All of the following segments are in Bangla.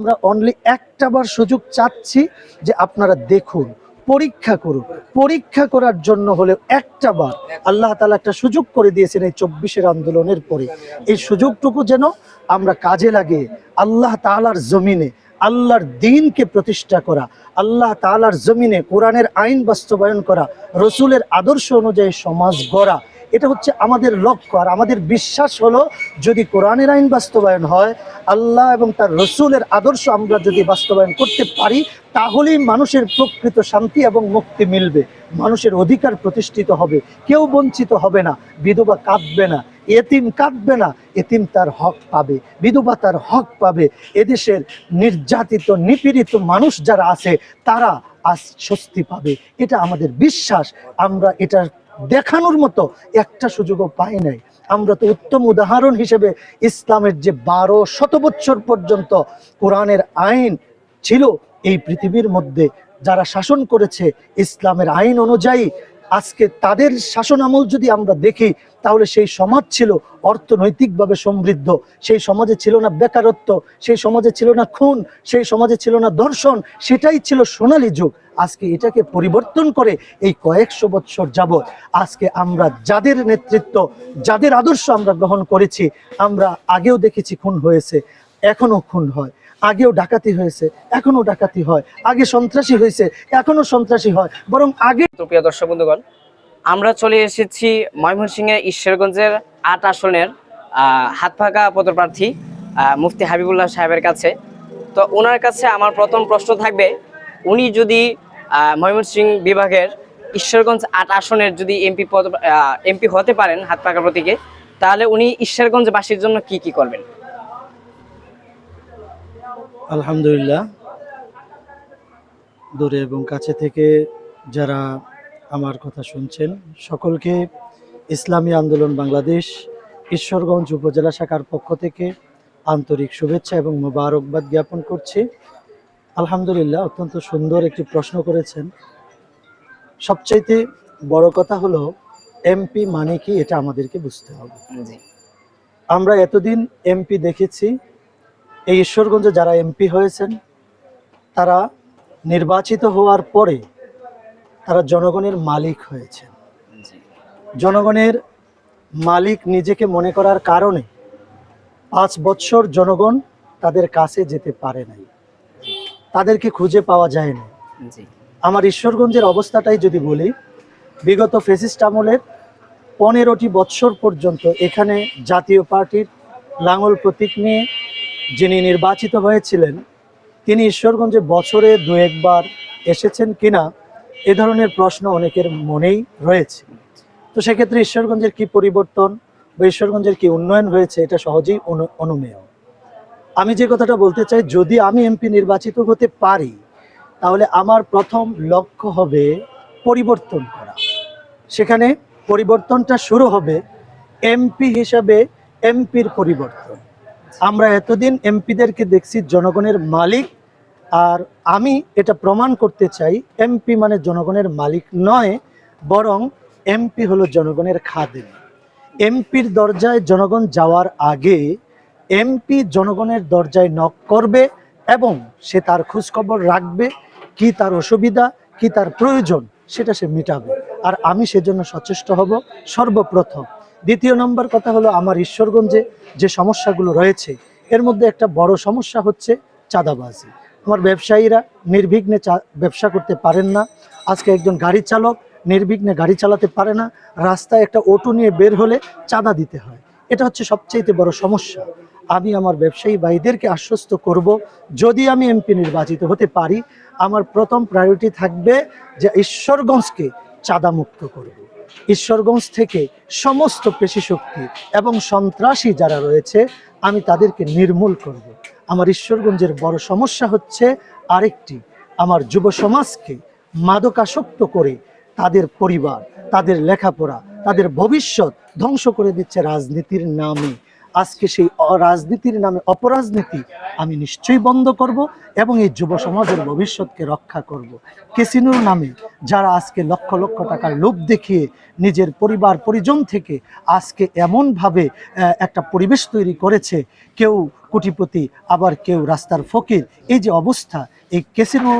আমরা অনলি একটা বার সুযোগ চাচ্ছি যে আপনারা দেখুন, পরীক্ষা করুন। পরীক্ষা করার জন্য হলে একটা বার আল্লাহ তালা একটা সুযোগ করে দিয়েছেন এই চব্বিশের আন্দোলনের পরে। এই সুযোগটুকু যেন আমরা কাজে লাগিয়ে আল্লাহ তালার জমিনে, আল্লাহর দিনকে প্রতিষ্ঠা করা, আল্লাহ তালার জমিনে কোরআনের আইন বাস্তবায়ন করা, রসুলের আদর্শ অনুযায়ী সমাজ গড়া এটা হচ্ছে আমাদের লক্ষ্য। আর আমাদের বিশ্বাস হলো, যদি কোরআনের আইন বাস্তবায়ন হয়, আল্লাহ এবং তার রসুলের আদর্শ আমরা যদি বাস্তবায়ন করতে পারি, তাহলেই মানুষের প্রকৃত শান্তি এবং মুক্তি মিলবে। মানুষের অধিকার প্রতিষ্ঠিত হবে। কেউ বঞ্চিত হবে না, বিধবা কাঁদবে না, এতিম কাঁদবে না, এতিম তার হক পাবে, বিধবা তার হক পাবে। এদেশের নির্যাতিত, নিপীড়িত মানুষ যারা আছে, তারা আজ স্বস্তি পাবে। এটা আমাদের বিশ্বাস। আমরা এটা দেখানোর মতো একটা সুযোগও পাই নাই। আমরা তো উত্তম উদাহরণ হিসেবে ইসলামের যে বারো শত বছর পর্যন্ত কোরআনের আইন ছিল, এই পৃথিবীর মধ্যে যারা শাসন করেছে, ইসলামের আইন অনুযায়ী আজকে তাদের শাসন আমল যদি আমরা দেখি, তাহলে সেই সমাজ ছিল অর্থনৈতিকভাবে সমৃদ্ধ। সেই সমাজে ছিল না বেকারত্ব, সেই সমাজে ছিল না খুন, সেই সমাজে ছিল না দর্শন, সেটাই ছিল সোনালী যুগ। আজকে এটাকে পরিবর্তন করে এই কয়েকশো বৎসর যাবৎ আজকে আমরা যাদের নেতৃত্ব, যাদের আদর্শ আমরা গ্রহণ করেছি, আমরা আগেও দেখেছি খুন হয়েছে, এখনও খুন হয়। আগেও ডাকাতি হয়েছে এখনও ডাকাতি হয়। আগে সন্ত্রাসী হয়েছে এখনও সন্ত্রাসী হয়। বরং আগে প্রিয় দর্শক বন্ধুগণ, আমরা চলে এসেছি ময়মনসিংহের ঈশ্বরগঞ্জের আট আসনের হাতভাগা পদপ্রার্থী মুফতি হাবিবুল্লাহ সাহেবের কাছে। তো ওনার কাছে আমার প্রথম প্রশ্ন থাকবে, উনি যদি ময়মনসিংহ বিভাগের ঈশ্বরগঞ্জ আট আসনের যদি এমপি পদ এমপি হতে পারেন হাতপাকা প্রতীকে, তাহলে উনি ঈশ্বরগঞ্জবাসীর জন্য কি কি করবেন? আলহামদুলিল্লাহ। দূরে এবং কাছে থেকে যারা আমার কথা শুনছেন সকলকে ইসলামী আন্দোলন বাংলাদেশ ঈশ্বরগঞ্জ উপজেলা শাখার পক্ষ থেকে আন্তরিক শুভেচ্ছা এবং মোবারকবাদ জ্ঞাপন করছি। আলহামদুলিল্লাহ অত্যন্ত সুন্দর একটি প্রশ্ন করেছেন। সবচাইতে বড় কথা হলো এমপি মানে কি এটা আমাদেরকে বুঝতে হবে। আমরা এতদিন এমপি দেখেছি এই ঈশ্বরগঞ্জে যারা এমপি হয়েছেন তারা নির্বাচিত হওয়ার পরে তারা জনগণের মালিক হয়েছেন। জনগণের মালিক নিজেকে মনে করার কারণে পাঁচ বৎসর জনগণ তাদের কাছে যেতে পারে নাই। তাদেরকে খুঁজে পাওয়া যায় না আমার ঈশ্বরগঞ্জের অবস্থাটাই যদি বলি বিগত ফেসিস্ট আমলের পনেরোটি বৎসর পর্যন্ত এখানে জাতীয় পার্টির লাঙল প্রতীক নিয়ে যিনি নির্বাচিত হয়েছিলেন, তিনি ঈশ্বরগঞ্জে বছরে দু একবার এসেছেন কিনা, এ ধরনের প্রশ্ন অনেকের মনেই রয়েছে। তো সেক্ষেত্রে ঈশ্বরগঞ্জের কি পরিবর্তন বা ঈশ্বরগঞ্জের কি উন্নয়ন হয়েছে, এটা সহজেই অনু- অনুমেয়। আমি যে কথাটা বলতে চাই, যদি আমি এমপি নির্বাচিত হতে পারি, তাহলে আমার প্রথম লক্ষ্য হবে পরিবর্তন করা। সেখানে পরিবর্তনটা শুরু হবে এমপি হিসাবে এমপির পরিবর্তন। আমরা এতদিন এমপিদেরকে দেখছি, জনগণের মালিক। আর আমি এটা প্রমাণ করতে চাই, এমপি মানে জনগণের মালিক নয়, বরং এমপি হলো জনগণের খাদেম। এমপির দরজায় জনগণ যাওয়ার আগে এমপি জনগণের দরজায় নক করবে এবং সে তার খোঁজখবর রাখবে, কি তার অসুবিধা, কি তার প্রয়োজন, সেটা সে মেটাবে। আর আমি সেজন্য সচেষ্ট হব সর্বপ্রথম। দ্বিতীয় নম্বর কথা হলো আমার ঈশ্বরগঞ্জে যে সমস্যাগুলো রয়েছে, এর মধ্যে একটা বড় সমস্যা হচ্ছে চাঁদাবাজি। আমার ব্যবসায়ীরা নির্বিঘ্নে ব্যবসা করতে পারেন না। আজকে একজন গাড়ি চালক নির্বিঘ্নে গাড়ি চালাতে পারে না। রাস্তায় একটা অটো নিয়ে বের হলে চাঁদা দিতে হয়। এটা হচ্ছে সবচাইতে বড় সমস্যা। আমি আমার ব্যবসায়ী ভাইদেরকে আশ্বস্ত করব, যদি আমি এমপি নির্বাচিত হতে পারি, আমার প্রথম প্রায়োরিটি থাকবে যে ঈশ্বরগঞ্জকে চাঁদা মুক্ত করব। ঈশ্বরগঞ্জ থেকে সমস্ত পেশি শক্তি এবং সন্ত্রাসী যারা রয়েছে, আমি তাদেরকে নির্মূল করব। আমার ঈশ্বরগঞ্জের বড় সমস্যা হচ্ছে আরেকটি, আমার যুব সমাজকে মাদকাসক্ত করে তাদের পরিবার, তাদের লেখাপড়া, তাদের ভবিষ্যৎ ধ্বংস করে দিচ্ছে রাজনীতির নামে। আজকে সেই রাজনীতির নামে অপরাজনীতি আমি নিশ্চয়ই বন্ধ করব এবং এই যুব সমাজের ভবিষ্যৎকে রক্ষা করব। কেসিনোর নামে যারা আজকে লক্ষ লক্ষ টাকার লোভ দেখিয়ে নিজের পরিবার, পরিজন থেকে আজকে এমনভাবে একটা পরিবেশ তৈরি করেছে, কেউ কোটিপতি, আবার কেউ রাস্তার ফকির, এই যে অবস্থা, এই কেসিনো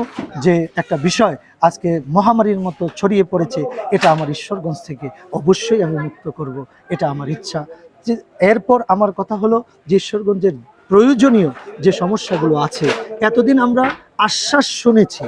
যে একটা বিষয় আজকে মহামারীর মতো ছড়িয়ে পড়েছে, এটা আমার ঈশ্বরগঞ্জ থেকে অবশ্যই আমি মুক্ত করব, এটা আমার ইচ্ছা। যে এরপর আমার কথা হলো যে ঈশ্বরগঞ্জের প্রয়োজনীয় যে সমস্যাগুলো আছে, এতদিন আমরা আশ্বাস শুনেছি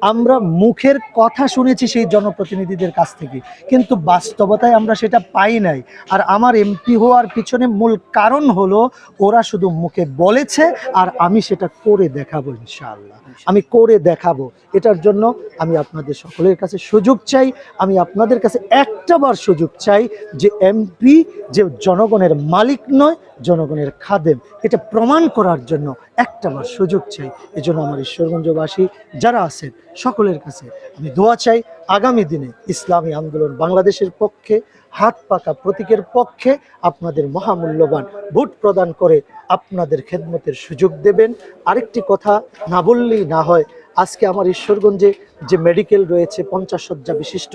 আমরা মুখের কথা শুনেছি সেই জনপ্রতিনিধিদের কাছ থেকে, কিন্তু বাস্তবতায় আমরা সেটা পাই নাই। আর আমার এমপি হওয়ার পিছনে মূল কারণ হলো, ওরা শুধু মুখে বলেছে আর আমি সেটা করে দেখাবো ইনশাআল্লাহ। আমি করে দেখাবো। এটার জন্য আমি আপনাদের সকলের কাছে সুযোগ চাই। আমি আপনাদের কাছে একটা বার সুযোগ চাই যে এমপি যে জনগণের মালিক নয়, জনগণের খাদেম। এটা প্রমাণ করার জন্য একটা বার সুযোগ চাই। এজন্য আমার ঈশ্বরগঞ্জবাসী যারা আছেন সকলের কাছে। আমি দোয়া চাই আগামী দিনে ইসলামী আন্দোলন বাংলাদেশের পক্ষে, হাত পাকা প্রতীকের পক্ষে আপনাদের মহামূল্যবান ভোট প্রদান করে আপনাদের খেদমতের সুযোগ দেবেন। আরেকটি কথা না বললেই না হয়, আজকে আমার ঈশ্বরগঞ্জে যে মেডিকেল রয়েছে পঞ্চাশ শয্যা বিশিষ্ট,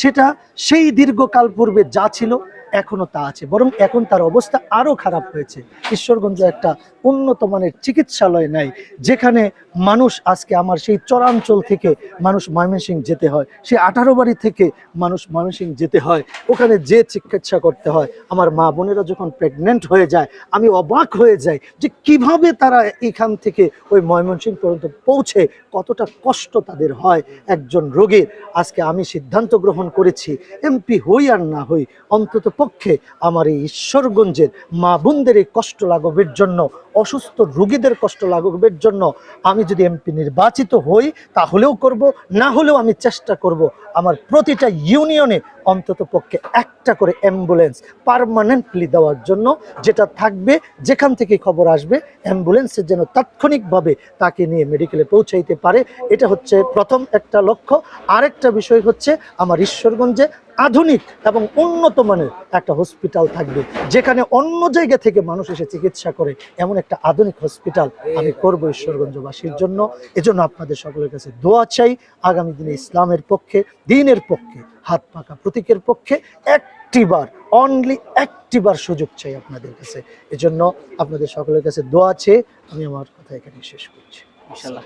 সেটা সেই দীর্ঘকাল পূর্বে যা ছিল এখনও তা আছে। বরং এখন তার অবস্থা আরও খারাপ হয়েছে। ঈশ্বরগঞ্জ একটা উন্নত মানের চিকিৎসালয় নাই, যেখানে মানুষ আজকে আমার সেই চরাঞ্চল থেকে মানুষ ময়মনসিং যেতে হয়, সেই আঠারো বাড়ি থেকে মানুষ ময়মনসিং যেতে হয়, ওখানে যে চিকিৎসা করতে হয়। আমার মা বোনেরা যখন প্রেগনেন্ট হয়ে যায়, আমি অবাক হয়ে যাই যে কীভাবে তারা এখান থেকে ওই ময়মনসিং পর্যন্ত পৌঁছে, কতটা কষ্ট তাদের হয় একজন রোগীর। আজকে আমি সিদ্ধান্ত গ্রহণ করেছি, এমপি হই আর না হই, অন্তত পক্ষে আমার এই ঈশ্বরগঞ্জের মা বোনদের এই কষ্ট লাঘবের জন্য, অসুস্থ রোগীদের কষ্ট লাঘবের জন্য আমি যদি এমপি নির্বাচিত হই, তাহলেও করব, না হলেও আমি চেষ্টা করব আমার প্রতিটা ইউনিয়নে অন্তত পক্ষে একটা করে অ্যাম্বুলেন্স পারমানেন্টলি দেওয়ার জন্য যেটা থাকবে, যেখান থেকে খবর আসবে অ্যাম্বুলেন্সের যেন তাৎক্ষণিকভাবে তাকে নিয়ে মেডিকেলে পৌঁছাইতে পারে। এটা হচ্ছে প্রথম একটা লক্ষ্য। আরেকটা বিষয় হচ্ছে আমার ঈশ্বরগঞ্জে আধুনিক এবং উন্নত মানের একটা হসপিটাল থাকবে, যেখানে অন্য জায়গা থেকে মানুষ এসে চিকিৎসা করে। এমন একটা আধুনিক হসপিটাল আমি করব ঈশ্বরগঞ্জবাসীর জন্য। এজন্য আপনাদের সকলের কাছে দোয়া চাই, আগামী দিনে ইসলামের পক্ষে, দিনের পক্ষে, হাত পাকা প্রতীকের পক্ষে একটিবার অনলি একটিবার সুযোগ চাই আপনাদের কাছে। এজন্য আপনাদের সকলের কাছে দোয়া চেয়ে আমি আমার কথা এখানে শেষ করছি। ইনশাল্লাহ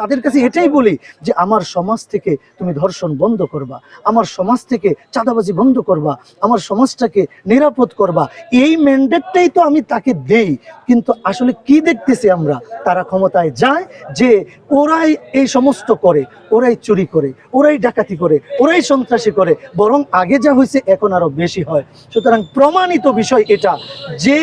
তাদের কাছে এটাই বলি যে আমার সমাজ থেকে তুমি ধর্ষণ বন্ধ করবা, আমার সমাজ থেকে চাঁদাবাজি বন্ধ করবা, আমার সমাজটাকে নিরাপদ করবা, এই ম্যান্ডেটটাই তো আমি তাকে দেই। কিন্তু আসলে কি দেখতেছি আমরা? তারা ক্ষমতায় যায় যে ওরাই এই সমস্ত করে, ওরাই চুরি করে, ওরাই ডাকাতি করে, ওরাই সন্ত্রাসী করে, বরং আগে যা হয়েছে এখন আরও বেশি হয়। সুতরাং প্রমাণিত বিষয় এটা যে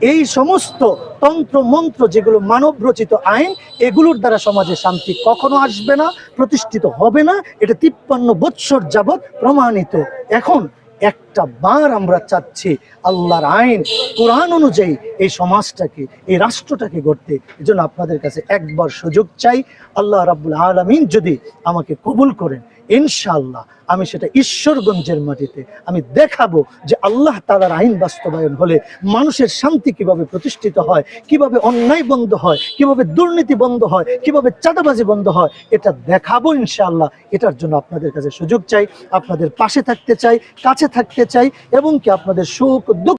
এই সমস্ত তন্ত্র, মন্ত্র যেগুলো মানব রচিত আইন, এগুলোর দ্বারা সমাজে শান্তি কখনো আসবে না, প্রতিষ্ঠিত হবে না। এটা তিপ্পান্ন বৎসর যাবৎ প্রমাণিত। এখন একটা বার আমরা চাচ্ছি আল্লাহর আইন, কোরআন অনুযায়ী এই সমাজটাকে, এই রাষ্ট্রটাকে গড়তে। এজন্য আপনাদের কাছে একবার সুযোগ চাই। আল্লাহ রাব্বুল আলমিন যদি আমাকে কবুল করেন ইনশাআল্লাহ আমি সেটা ঈশ্বরগঞ্জের মাটিতে আমি দেখাবো যে আল্লাহ তালার আইন বাস্তবায়ন হলে মানুষের শান্তি কীভাবে প্রতিষ্ঠিত হয়, কীভাবে অন্যায় বন্ধ হয়, কীভাবে দুর্নীতি বন্ধ হয়, কীভাবে চাঁদাবাজি বন্ধ হয়, এটা দেখাবো ইনশাআল্লাহ। এটার জন্য আপনাদের কাছে সুযোগ চাই, আপনাদের পাশে থাকতে চাই, কাছে থাকতে চাই, এবং কি আপনাদের সুখ দুঃখ